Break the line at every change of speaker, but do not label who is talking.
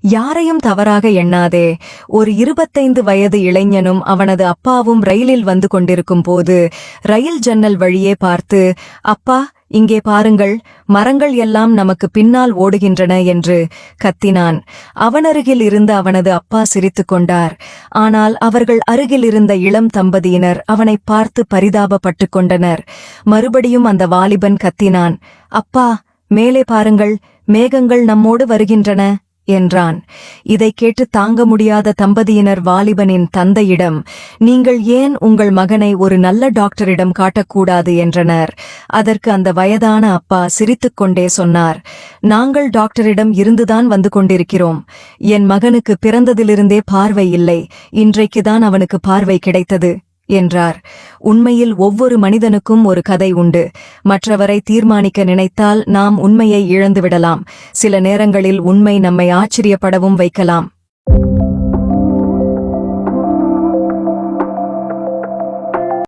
யாரையும் தவறாக எண்ணாதே. ஒரு இருபத்தைந்து வயது இளைஞனும் அவனது அப்பாவும் ரயிலில் வந்து கொண்டிருக்கும் போது ரயில் ஜன்னல் வழியே பார்த்து அப்பா இங்கே பாருங்கள் மரங்கள் எல்லாம் நமக்கு பின்னால் ஓடுகின்றன என்று கத்தினான். அவனருகில் இருந்த அவனது அப்பா சிரித்துக் கொண்டார். ஆனால் அவர்கள் அருகில் இருந்த இளம் தம்பதியினர் அவனைப் பார்த்து பரிதாபப்பட்டுக் கொண்டனர். மறுபடியும் அந்த வாலிபன் கத்தினான். அப்பா மேலே பாருங்கள் மேகங்கள் நம்மோடு வருகின்றன. என்றான். இதைக் கேட்டு தாங்க முடியாத தம்பதியினர் வாலிபனின் தந்தையிடம் நீங்கள் ஏன் உங்கள் மகனை ஒரு நல்ல டாக்டரிடம் காட்டக்கூடாது? என்றனர். அதற்கு அந்த வயதான அப்பா சிரித்துக்கொண்டே சொன்னார் நாங்கள் டாக்டரிடம் இருந்துதான் வந்து கொண்டிருக்கிறோம். என் மகனுக்கு பிறந்ததிலிருந்தே பார்வை இல்லை. இன்றைக்குதான் அவனுக்கு பார்வை கிடைத்தது. என்றார். உண்மையில் ஒவ்வொரு மனிதனுக்கும் ஒரு கதை உண்டு. மற்றவரை தீர்மானிக்க நினைத்தால் நாம் உண்மையை இழந்துவிடலாம். சில நேரங்களில் உண்மை நம்மை ஆச்சரியப்படவும் வைக்கலாம்.